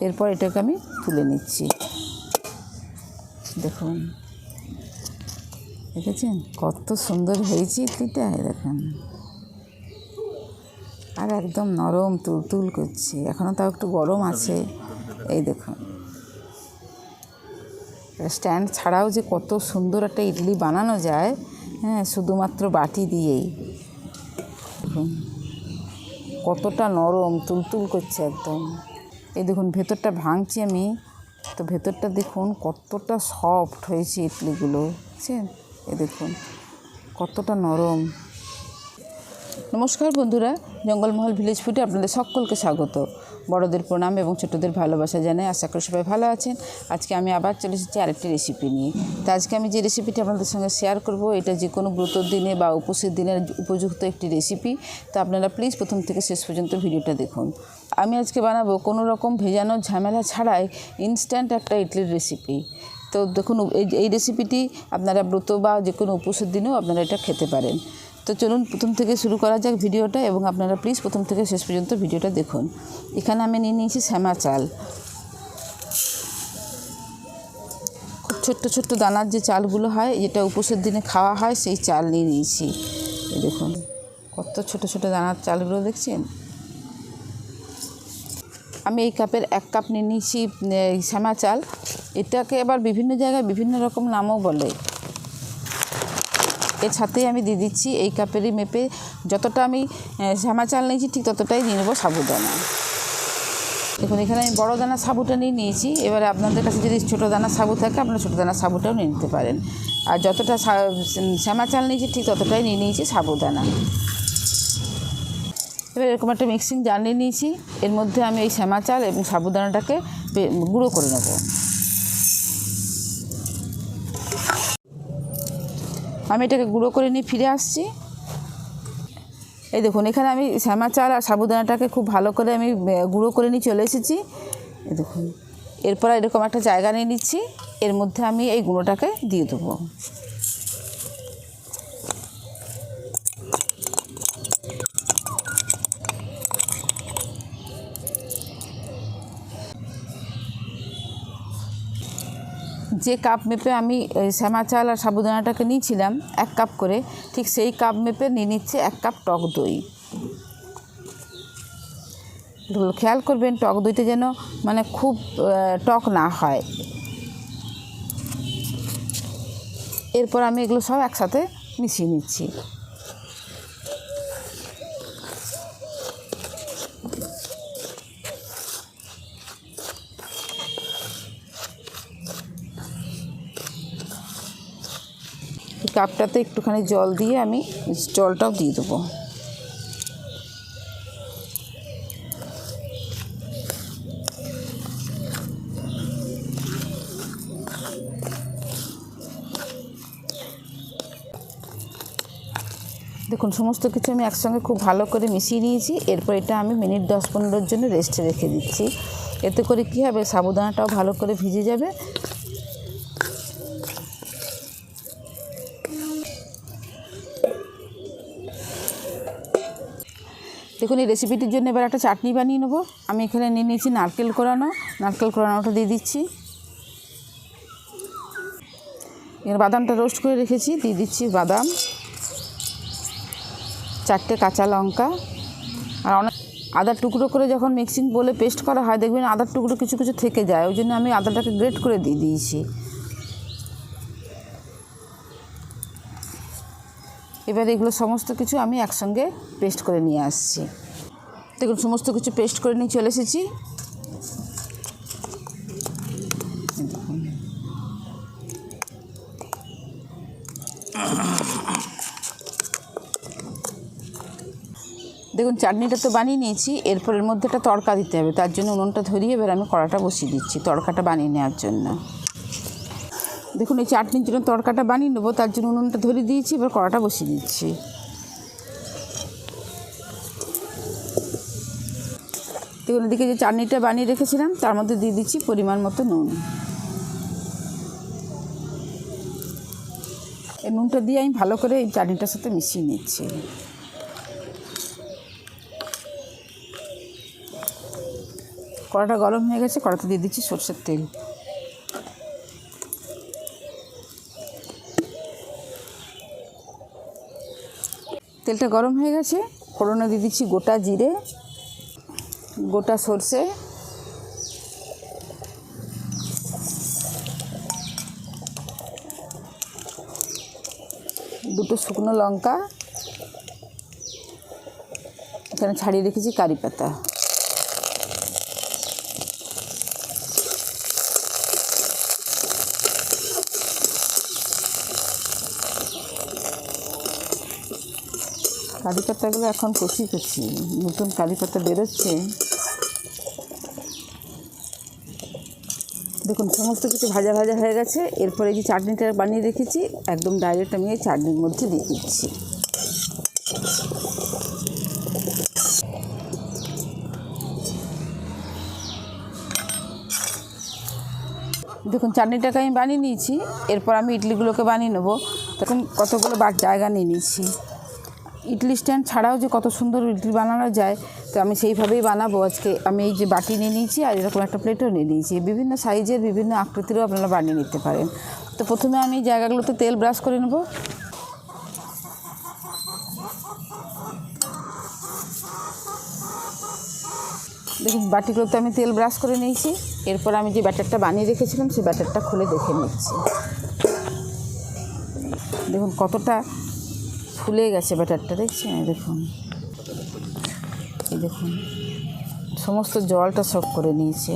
এরপর এটাকে আমি তুলে নিচ্ছি। দেখুন। দেখেছেন? কত সুন্দর হয়েছে ইডলিটা দেখুন। আর একদম নরম তুলতুল করছে। এখনও তাও একটু গরম আছে। এই দেখুন। স্ট্যান্ড ছাড়াও যে কত সুন্দর একটা ইডলি বানানো যায় হ্যাঁ শুধুমাত্র বাটি দিয়েই। কতটা নরম, তুলতুল করছে একদম। এই দেখুন, ভেতরটা ভাঙছি আমি। তো ভেতরটা দেখুন, কতটা সফট হয়েছে ইডলিগুলো, বুঝছেন? এ দেখুন, কতটা নরম। নমস্কার বন্ধুরা, জঙ্গলমহল ভিলেজ ফুডে আপনাদের সকলকে স্বাগত। বড়দের প্রণাম এবং ছোটদের ভালোবাসা জানাই, আশা করি সবাই ভালো আছেন। আজকে আমি আবার চলে এসেছি আরেকটি রেসিপি নিয়ে। তো আজকে আমি যে রেসিপিটি আপনাদের সঙ্গে শেয়ার করব, এটা যে কোনো ব্রতর দিনে বা উপসের দিনের উপযুক্ত একটি রেসিপি তো আপনারা প্লিজ প্রথম থেকে শেষ পর্যন্ত ভিডিওটা দেখুন। আমি আজকে বানাবো কোনো রকম ভেজানো ঝামেলা ছাড়াই ইনস্ট্যান্ট একটা ইডলির রেসিপি তো দেখুন, এই রেসিপিটি আপনারা ব্রত বা যে কোনো উপসের দিনেও আপনারা এটা খেতে পারেন। তো চলুন, প্রথম থেকে শুরু করা যাক ভিডিওটা এবং আপনারা প্লিজ প্রথম থেকে শেষ পর্যন্ত ভিডিওটা দেখুন। এখানে আমি নিয়ে নিয়েছি শ্যামা চাল। খুব ছোট্ট ছোট্ট দানার যে চালগুলো হয়, যেটা উপোসের দিনে খাওয়া হয়, সেই চাল নিয়ে নিয়েছি। দেখুন, কত ছোট ছোট দানার চালগুলো দেখছেন? আমি এই কাপের এক কাপ নিয়ে নিয়েছি শ্যামা চাল। এটাকে আবার বিভিন্ন জায়গায় বিভিন্ন রকম নামও বলে। এর সাথেই আমি দিয়ে দিচ্ছি এই কাপেরই মেপে। যতটা আমি শ্যামা চাল নিয়েছি, ঠিক ততটাই নিয়ে নেব সাবুদানা। দেখুন, এখানে আমি বড়ো দানা সাবুটা নিয়ে নিয়েছি। এবারে আপনাদের কাছে যদি ছোটো দানা সাবু থাকে, আপনারা ছোটো দানা সাবুটাও নিয়ে নিতে পারেন। আর যতটা শ্যামা চাল নিয়েছি, ঠিক ততটাই নিয়ে নিয়েছি সাবুদানা। এবার এরকম একটা মিক্সিং জার নিয়ে নিয়েছি। এর মধ্যে আমি এই শ্যামা চাল এবং সাবুদানাটাকে গুঁড়ো করে নেব। আমি এটাকে গুঁড়ো করে নিয়ে ফিরে আসছি। এই দেখুন, এখানে আমি শ্যামা চাল আর সাবুদানাটাকে খুব ভালো করে আমি গুঁড়ো করে নিয়ে চলে এসেছি। দেখুন, এরপর এরকম একটা জায়গা নিয়ে নিচ্ছি। এর মধ্যে আমি এই গুঁড়োটাকে দিয়ে দেবো। যে কাপ মেপে আমি শ্যামা চাল আর সাবুদানাটাকে নিয়েছিলাম, এক কাপ করে, ঠিক সেই কাপ মেপে নিয়ে নিচ্ছে এক কাপ টক দই। খেয়াল করবেন টক দইতে যেন মানে খুব টক না হয়। এরপর আমি এগুলো সব একসাথে মিশিয়ে নিচ্ছি। কাপটাতে একটুখানি জল দিয়ে আমি জলটাও দিয়ে দেবো। দেখুন, সমস্ত কিছু আমি একসঙ্গে খুব ভালো করে মিশিয়ে নিয়েছি। এরপর এটা আমি মিনিট দশ পনেরোর জন্য রেস্টে রেখে দিচ্ছি। এতে করে কী হবে, সাবুদানাটাও ভালো করে ভিজে যাবে। দেখুন, এই রেসিপিটির জন্য এবার একটা চাটনি বানিয়ে নেব। আমি এখানে নিয়ে নিয়েছি নারকেল কোরানো। নারকেল কোরানোটা দিয়ে দিচ্ছি। এবার বাদামটা রোস্ট করে রেখেছি, দিয়ে দিচ্ছি বাদাম। চারটে কাঁচা লঙ্কা। আর অনেক আদার টুকরো করে যখন মিক্সিং বলে পেস্ট করা হয়, দেখবেন আদার টুকরো কিছু কিছু থেকে যায়। ওই জন্য আমি আদাটাকে গ্রেট করে দিয়ে দিয়েছি। এবার এগুলো সমস্ত কিছু আমি একসঙ্গে পেস্ট করে নিয়ে আসছি। দেখুন, সমস্ত কিছু পেস্ট করে নিয়ে চলে এসেছি। দেখুন, চাটনিটা তো বানিয়ে নিয়েছি। এরপরের মধ্যে একটা তড়কা দিতে হবে। তার জন্য উনুনটা ধরিয়ে এবার আমি কড়াটা বসিয়ে দিচ্ছি তড়কাটা বানিয়ে নেওয়ার জন্য। দেখুন, এই চাটনির জন্য তড়কাটা বানিয়ে নেব, তার জন্য উনুনটা ধরিয়ে দিয়েছি, এবার কড়াটা বসিয়ে দিচ্ছি। দেখুন, এদিকে যে চাটনিটা বানিয়ে রেখেছিলাম, তার মধ্যে দিয়ে দিচ্ছি পরিমাণ মতো নুন। এই নুনটা দিয়ে আমি ভালো করে এই চাটনিটার সাথে মিশিয়ে নিচ্ছি। কড়াটা গরম হয়ে গেছে, কড়াতে দিয়ে দিচ্ছি সর্ষের তেল। তেলটা গরম হয়ে গেছে। ফোড়নে দিয়ে দিচ্ছি গোটা জিরে, গোটা সর্ষে। দুটো শুকনো লঙ্কা। এখানে ছাড়িয়ে রেখেছি কারি পাতা। কারি পাতাগুলো এখন কচি কচি নতুন কারি পাতা বেরোচ্ছে। দেখুন, সমস্ত কিছু ভাজা ভাজা হয়ে গেছে। এরপরে যে চাটনিটা বানিয়ে রেখেছি, একদম ডাইরেক্ট আমি এই চাটনির মধ্যে দিয়ে দিচ্ছি। দেখুন, চাটনিটাকে আমি বানিয়ে নিয়েছি, এরপর আমি ইডলিগুলোকে বানিয়ে নেব। তখন কতগুলো জায়গা নিয়ে নিয়েছি। ইডলি স্ট্যান্ড ছাড়াও যে কত সুন্দর ইডলি বানানো যায়, তো আমি সেইভাবেই বানাবো। আজকে আমি এই যে বাটি নিয়ে নিয়েছি আর এরকম একটা প্লেটও নিয়ে নিয়েছি। বিভিন্ন সাইজের বিভিন্ন আকৃতিরও আপনারা বানিয়ে নিতে পারেন। তো প্রথমে আমি জায়গাগুলোতে তেল ব্রাশ করে নেব। দেখুন, বাটিগুলোতে আমি তেল ব্রাশ করে নিয়েছি। এরপর আমি যে ব্যাটারটা বানিয়ে রেখেছিলাম, সেই ব্যাটারটা খুলে দেখে নিচ্ছি। দেখুন, কতটা ফুলে গেছে ব্যাটারটা, দেখছেন? দেখুন। এই দেখুন। সমস্ত জলটা সব করে নিয়েছে।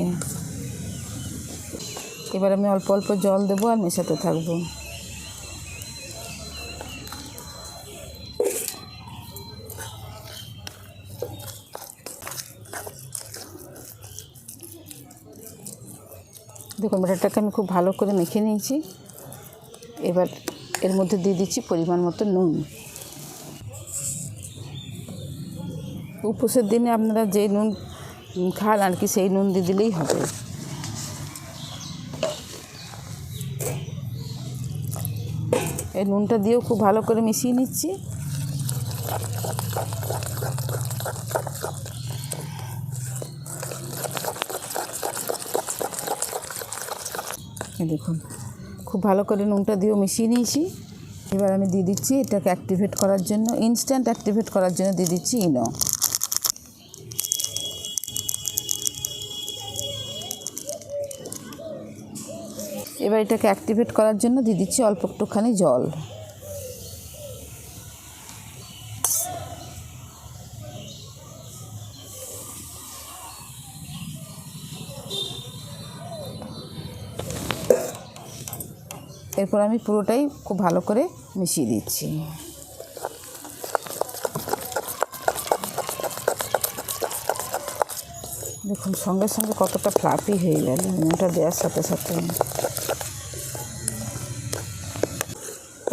এবার আমি অল্প অল্প জল দেবো আর মেশাতে থাকব। দেখুন, ব্যাটারটাকে আমি খুব ভালো করে মেখে নিয়েছি। এবার এর মধ্যে দিয়ে দিচ্ছি পরিমাণ মতো নুন। উপোসের দিনে আপনারা যে নুন খান আর কি সেই নুন দিয়ে দিলেই হবে। এই নুনটা দিয়েও খুব ভালো করে মিশিয়ে নিচ্ছি। দেখুন, খুব ভালো করে নুনটা দিয়েও মিশিয়ে নিয়েছি। এবার আমি দিয়ে দিচ্ছি এটাকে অ্যাক্টিভেট করার জন্য ইনস্ট্যান্ট অ্যাক্টিভেট করার জন্য দিয়ে দিচ্ছি ইনো। এবার এটাকে অ্যাক্টিভেট করার জন্য দিয়ে দিচ্ছি অল্প একটুখানি জল। এরপর আমি পুরোটাই খুব ভালো করে মিশিয়ে দিচ্ছি। দেখুন, সঙ্গে সঙ্গে কতটা ফ্লাফি হয়ে গেল, নুনটা দেওয়ার সাথে সাথে।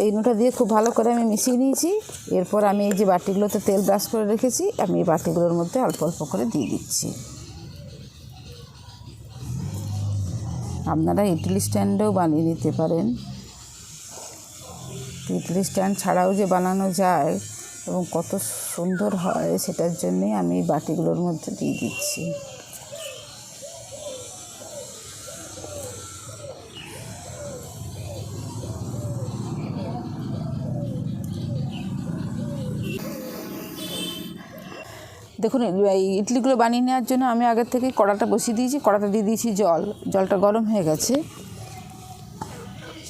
এই নুনটা দিয়ে খুব ভালো করে আমি মিশিয়ে নিয়েছি। এরপর আমি এই যে বাটিগুলোতে তেল ব্রাশ করে রেখেছি, আমি এই বাটিগুলোর মধ্যে অল্প অল্প করে দিয়ে দিচ্ছি। আপনারা ইডলি স্ট্যান্ডেও বানিয়ে নিতে পারেন। ইডলি স্ট্যান্ড ছাড়াও যে বানানো যায় এবং কত সুন্দর হয়, সেটার জন্যই আমি বাটিগুলোর মধ্যে দিয়ে দিচ্ছি। দেখুন, এই ইডলিগুলো বানিয়ে নেওয়ার জন্য আমি আগের থেকে কড়াটা বসিয়ে দিয়েছি কড়াটা দিয়ে দিয়েছি জল। জলটা গরম হয়ে গেছে।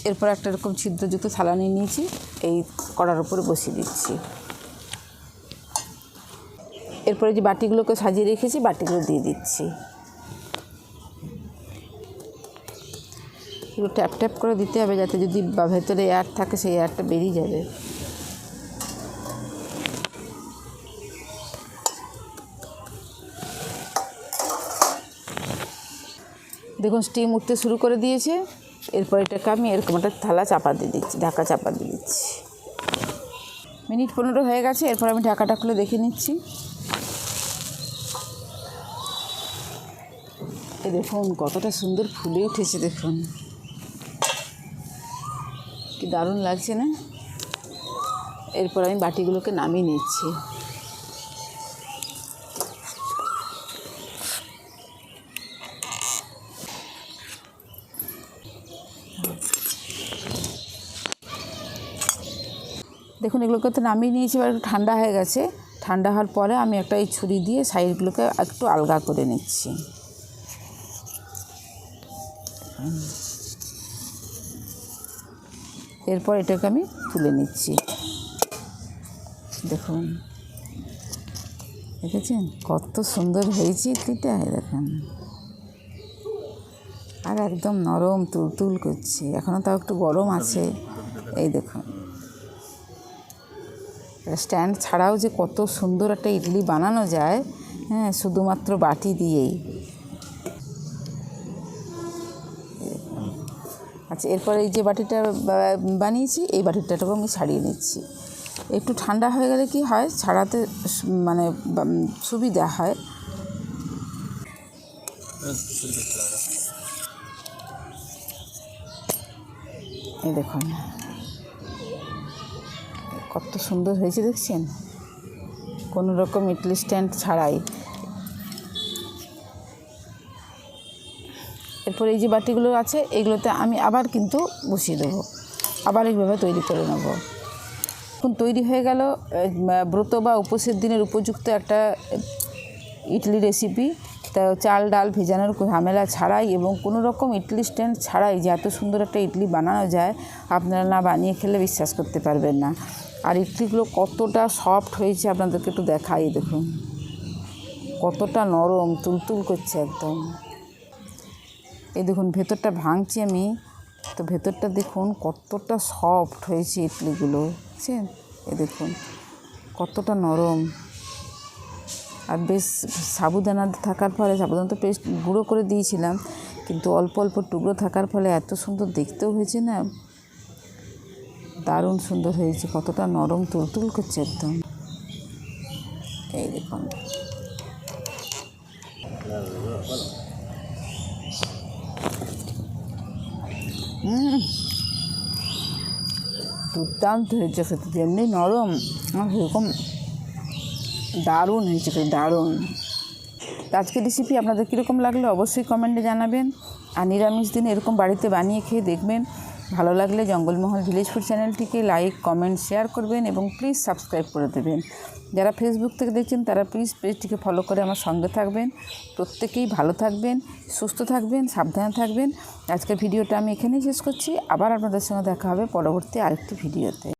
এরপর একটা এরকম ছিদ্রযুক্ত থালা নিয়ে নিয়েছি, এই কড়ার উপরে বসিয়ে দিচ্ছি। এরপরে যে বাটিগুলোকে সাজিয়ে রেখেছি, বাটিগুলো দিয়ে দিচ্ছি। এগুলো ট্যাপ ট্যাপ করে দিতে হবে যাতে যদি ভেতরে এয়ার থাকে, সেই এয়ারটা বেরিয়ে যাবে। দেখুন স্টিম উঠতে শুরু করে দিয়েছে। এরপর এটাকে আমি এরকম একটা থালা চাপা দিয়ে দিচ্ছি, ঢাকা চাপা দিয়ে দিচ্ছি। মিনিট পনেরো হয়ে গেছে, এরপর আমি ঢাকাটা খুলে দেখে নিচ্ছি। এই দেখুন, কতটা সুন্দর ফুলে উঠেছে, দেখুন। কি দারুণ লাগছে না? এরপর আমি বাটিগুলোকে নামিয়ে নিচ্ছি। দেখুন, এগুলোকে তো নামিয়ে নিয়েছি, এবার একটু ঠান্ডা হয়ে গেছে। ঠান্ডা হওয়ার পরে আমি একটা এই ছুরি দিয়ে সাইডগুলোকে একটু আলগা করে নিচ্ছি। এরপর এটাকে আমি তুলে নিচ্ছি। দেখুন, দেখেছেন? কত সুন্দর হয়েছে এটা দেখেন। আর একদম নরম তুলতুল করছে। এখনও তাও একটু গরম আছে। এই দেখুন। স্ট্যান্ড ছাড়াও যে কত সুন্দর একটা ইডলি বানানো যায় হ্যাঁ শুধুমাত্র বাটি দিয়েই। আচ্ছা এরপরে এই যে বাটিটা বানিয়েছি, এই বাটিটাটাকেও আমি ছাড়িয়ে নিচ্ছি। একটু ঠান্ডা হয়ে গেলে কি হয়, ছাড়াতে মানে সুবিধা হয়। এই দেখুন। কত সুন্দর হয়েছে দেখছেন? কোনো রকম ইডলি স্ট্যান্ড ছাড়াই। এরপর এই যে বাটিগুলো আছে, এগুলোতে আমি আবার কিন্তু বসিয়ে দেবো। আবার এইভাবে তৈরি করে নেব। এখন তৈরি হয়ে গেল ব্রত বা উপোসের দিনের উপযুক্ত একটা ইডলি রেসিপি তা চাল, ডাল ভেজানোর ঝামেলা ছাড়াই এবং কোনো রকম ইডলি স্ট্যান্ড ছাড়াই যে এত সুন্দর একটা ইডলি বানানো যায়, আপনারা না বানিয়ে খেলে বিশ্বাস করতে পারবেন না। আর ইডলিগুলো কতটা সফট হয়েছে আপনাদেরকে একটু দেখাই, দেখুন। কতটা নরম, তুলতুল করছে একদম। এই দেখুন, ভেতরটা ভাঙছি আমি, তো ভেতরটা দেখুন কতটা সফট হয়েছে ইডলিগুলো, বুঝছেন? এ দেখুন, কতটা নরম। আর বেশ সাবুদানা থাকার ফলে সাবুদানা তো পেস্ট গুঁড়ো করে দিয়েছিলাম, কিন্তু অল্প অল্প টুকরো থাকার ফলে এত সুন্দর দেখতেও হয়েছে না। দারুণ সুন্দর হয়েছে, কতটা নরম তুলতুল করছে একদম। এই দেখুন। দুর্দান্ত হয়েছে খেতে যেমনি নরম, আর সেরকম দারুণ হয়েছে দারুণ। আজকের রেসিপি আপনাদের কীরকম লাগল অবশ্যই কমেন্টে জানাবেন। আর নিরামিষ দিনে এরকম বাড়িতে বানিয়ে খেয়ে দেখবেন। ভালো লাগলে জঙ্গলমহল ভিলেজ ফুড চ্যানেলটিকে লাইক কমেন্ট শেয়ার করবেন এবং প্লিজ সাবস্ক্রাইব করে দেবেন। যারা ফেসবুক থেকে দেখছেন, তারা প্লিজ পেজটিকে ফলো করে আমার সঙ্গে থাকবেন। প্রত্যেকেই ভালো থাকবেন, সুস্থ থাকবেন, সাবধানে থাকবেন। আজকের ভিডিওটা আমি এখানেই শেষ করছি। আবার আপনাদের সঙ্গে দেখা হবে পরবর্তী আরেকটি ভিডিওতে